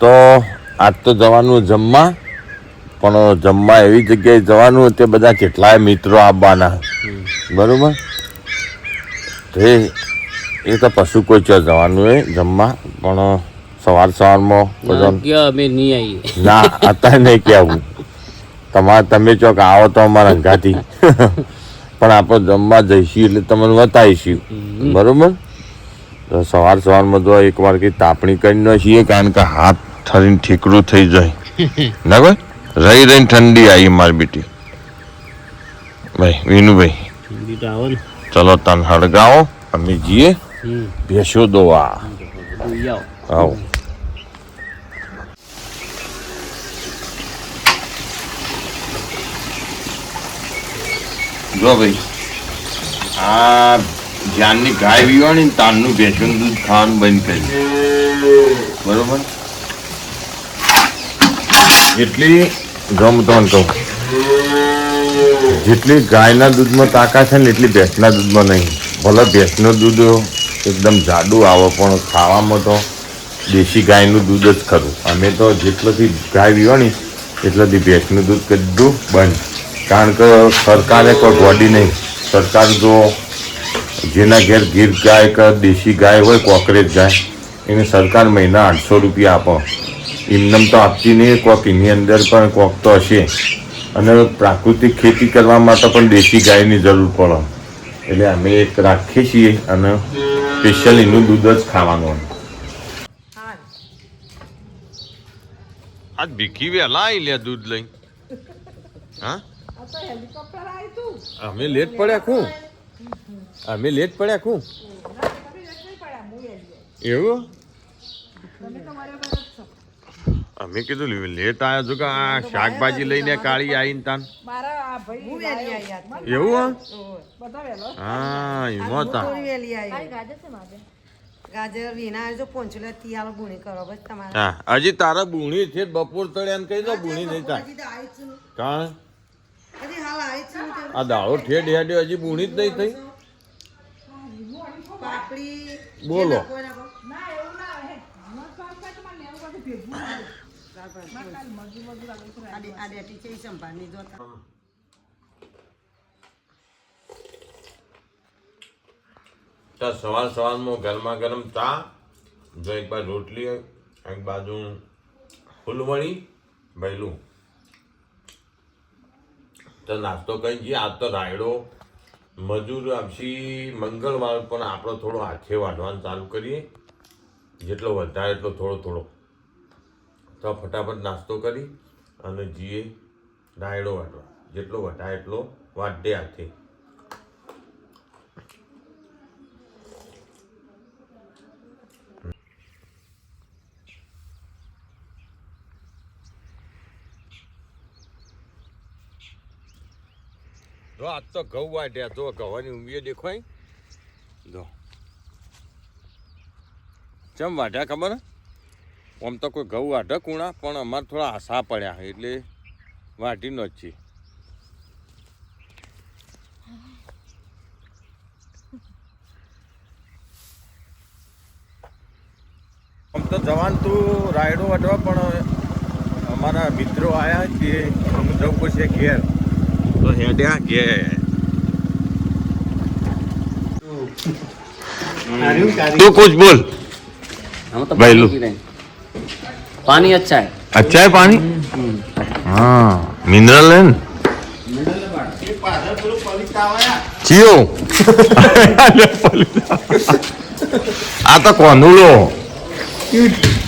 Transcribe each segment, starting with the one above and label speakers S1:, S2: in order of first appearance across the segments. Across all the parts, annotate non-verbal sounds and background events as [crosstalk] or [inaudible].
S1: તો આજ તો જવાનું જમવા. પણ જમવા એવી જગ્યાએ જવાનું તે બધા કેટલાય મિત્રો આવવાના. બરોબર? તે એ તો પશુ કોઈ ચો જવાનું એ જમવા પણ સવાર સવારમાં
S2: અમે નહીં આવીએ.
S1: ના અત્યારે નહીં કહેવું તમારે તમે ચોક આવો તો અમારા અંગાથી. પણ આપણે જમવા જઈશું એટલે તમને બતાવીશું. બરોબર? સવાર સવારમાં જો એક વાર કઈ તાપણી કરી ન છીએ કારણ કે હાથ ઠરીને ઠીકરું થઈ જાય ના ભાઈ રહી રહીને ઠંડી આવી મારી બેટી ભાઈ વિનુભાઈ ચલો તન હળગાવો અમે જઈએ ભેસો દોવા
S2: આવો
S1: આવો જો ભાઈ આ જ્યારની ગાય વિવાણી તાનનું ભેંસનું દૂધ ખાવાનું બંધ કર્યું બરોબર? જેટલી ગમ તમને કહું. જેટલી ગાયના દૂધમાં તાકાત છે ને એટલી ભેંસના દૂધમાં નહીં. ભલે ભેંસનું દૂધ એકદમ જાડું આવે, પણ ખાવામાં તો દેશી ગાયનું દૂધ જ ખરું. અમે તો જેટલોથી ગાય વિવાણી, એટલેથી ભેંસનું દૂધ કીધું બંધ. કારણ કે સરકારે કોઈ ગોડી નહીં. સરકાર જો જેના ઘેર ગીર ગાય કે દેશી ગાય હોય, કોકરેજ ગાય, એને સરકાર મહિના આઠસો રૂપિયા આપો. એમનેમ તો આપતી નહીં કોક એની અંદર પણ કોક તો હશે. અને પ્રાકૃતિક ખેતી કરવા માટે પણ દેશી ગાયની જરૂર પડે. એટલે અમે એક રાખીએ છીએ અને સ્પેશિયલ એનું દૂધ જ ખાવાનું. આજ ભીખી વેલા આવી લે દૂધ લઈ હા? અમે લેટ પડ્યા કું અમે લેટ પડ્યા કું એવું? અમે કીધું લેટ આવ્યા છો કે આ શાકભાજી લઈને કાળી આવીને તાન એવું હા એમાં તા હજી તારા બુણી છે બપોર તળે એમ કહી દો બુણી નહીં થાય કારણ આ દાળો ઠેડ હેડ્યો હજી બુણી જ નહીં થઈ બોલો.
S3: જે નાખો એ નાખો.
S4: ના એવું ના રહે હમણાં કામ થાય તો મારે લેવું બધું ભેગું થાય.
S3: આ ડે- આ ડેટી છે ઈ સંભાળની જોતા
S1: તો સવાર સવારમાં ગરમા ગરમ ચા, જો એક બાજુ રોટલી, એક બાજુ ફૂલવણી ભૈલું તો નાસ્તો કઈ જઈએ આજ તો રાયડો, મજૂર આપશી મંગળવાર પણ આપણો થોડો હાથે વાઢવાનું ચાલુ કરીએ જેટલો વધારે એટલો થોડો થોડો તો ફટાફટ નાસ્તો કરી અને જીએ રાયડો વાટવા. જેટલો વધારે એટલો વાઢે હાથે. જો આજ તો ઘઉં વાટ્યા. તો ઘવાની ઊંઘીએ દેખાય જો. ચમ વાટ્યા ખબર? આમ તો કોઈ ઘઉં આઢક ઉણા પણ અમારે થોડા આશા પડ્યા એટલે વાઢીનો જ છે આમ તો જવાન તું રાયડો વાઢવા પણ અમારા મિત્રો આવ્યા કે અમે જવું પડશે ઘેર. તો હેડ્યા ઘેર. તું
S2: કુછ
S1: બોલ. ભાઈ
S2: पानी पी रहे हैं पानी अच्छा है
S1: अच्छा है पानी हाँ मिनरल है ચિયો આ તો કોનુળો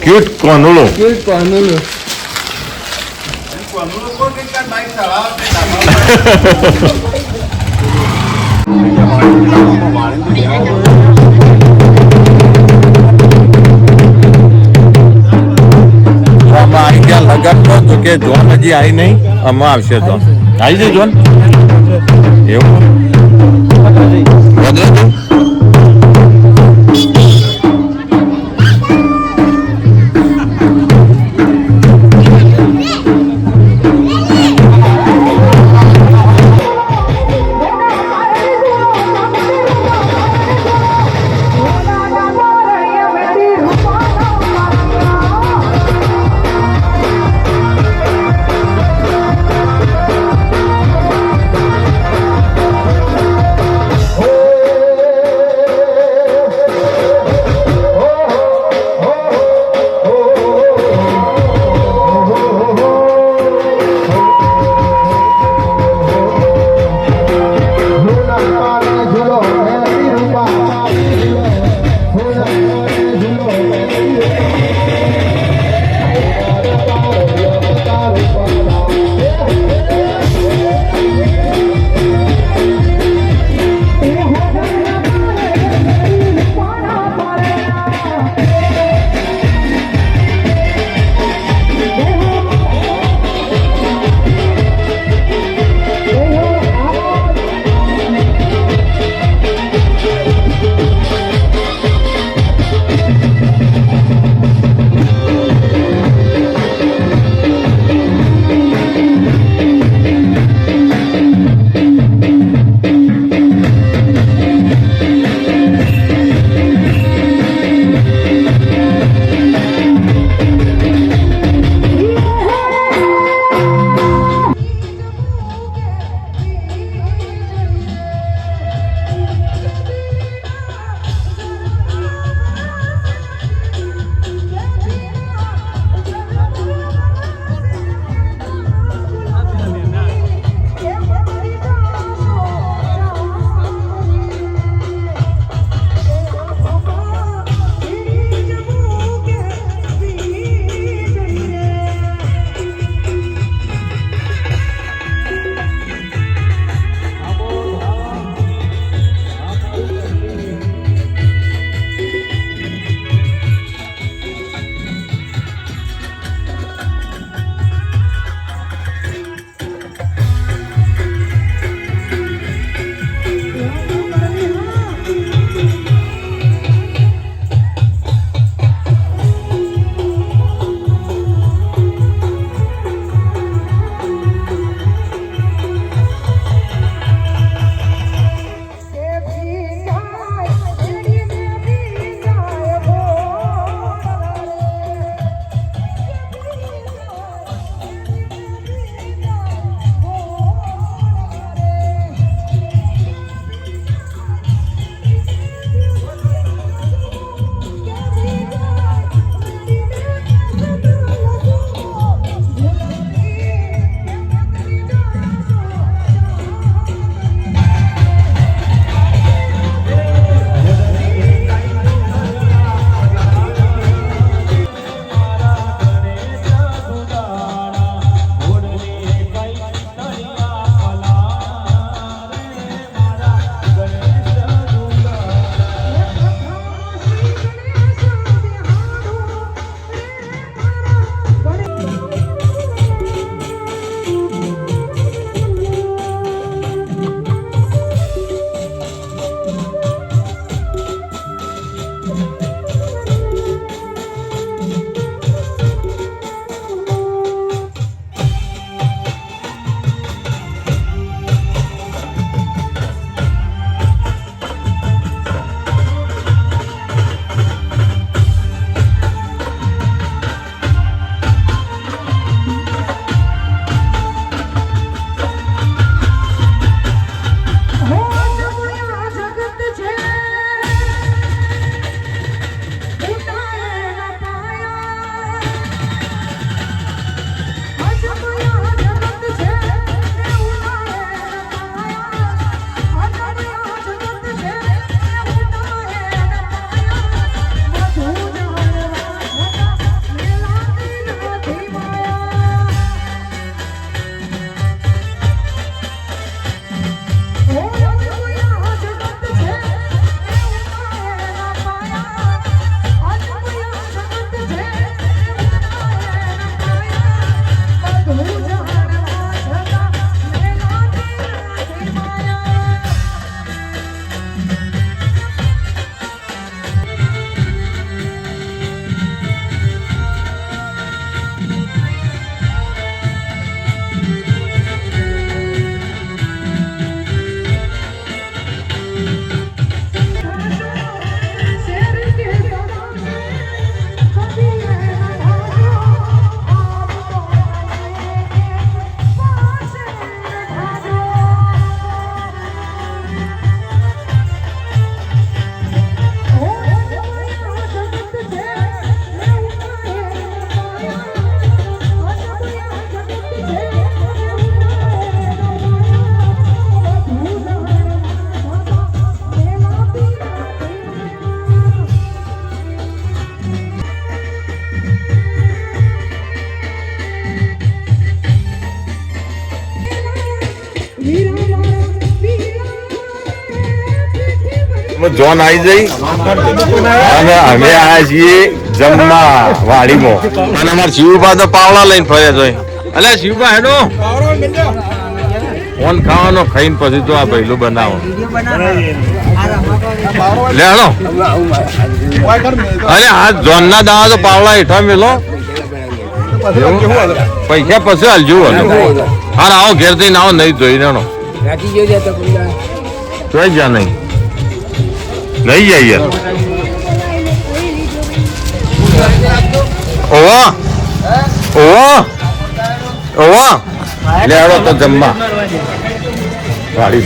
S1: ક્યુટ કોનુળો અમે [laughs] આવી તો કે જોન હજી આવી નહીં અમે આવશે તો આવી જઈ જોન એવું. Oh, જોન આવી જઈ. અને અમે આવ્યા છીએ જમવા વાડીમાં. અને અમારે શિવભા તો પાવડા લઈને ફર્યા જોઈ અલે શિવભા હેડો. ફોન ખાવાનો ખાઈને પછી તો આ ભૈલું બનાવો. લે, હાલો. અરે આ જોન ના દાવા તો પાવડા હેઠા મેલો. પૈસા પછી હાલજો હાર આવો ઘેર થઈને આવો નહીં જોઈ નેણો જોઈ જા નહીં નહીં. જાય યાર ઓવા. ઓવા. ઓવા. લે હેડો તો જમવા. વાડી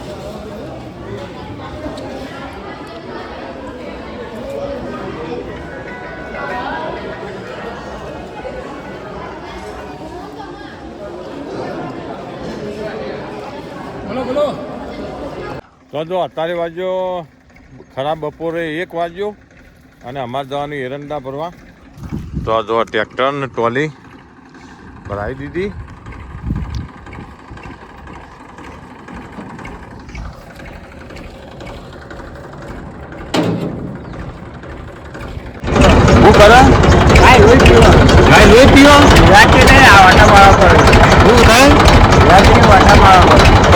S1: જો અત્યારે વાગ્યો ખરાબ બપોરે એક વાગ્યો અને અમારે જવાનું એરંડા ભરવા. તો આ જો ટ્રેક્ટર ને ટ્રોલી ભરાઈ દીધી.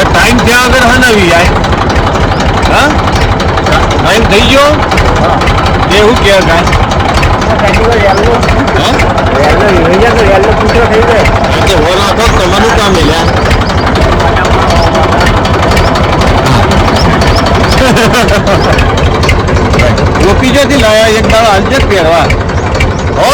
S1: ટાઈમ ત્યાં આગળ હા નવી જાય. ટાઈમ થઈ ગયો? એ હું કે તમારું કામ એલ્યા ગોપી જોથી લાયા એક દાડો હાલજે જ પહેરવા. હો?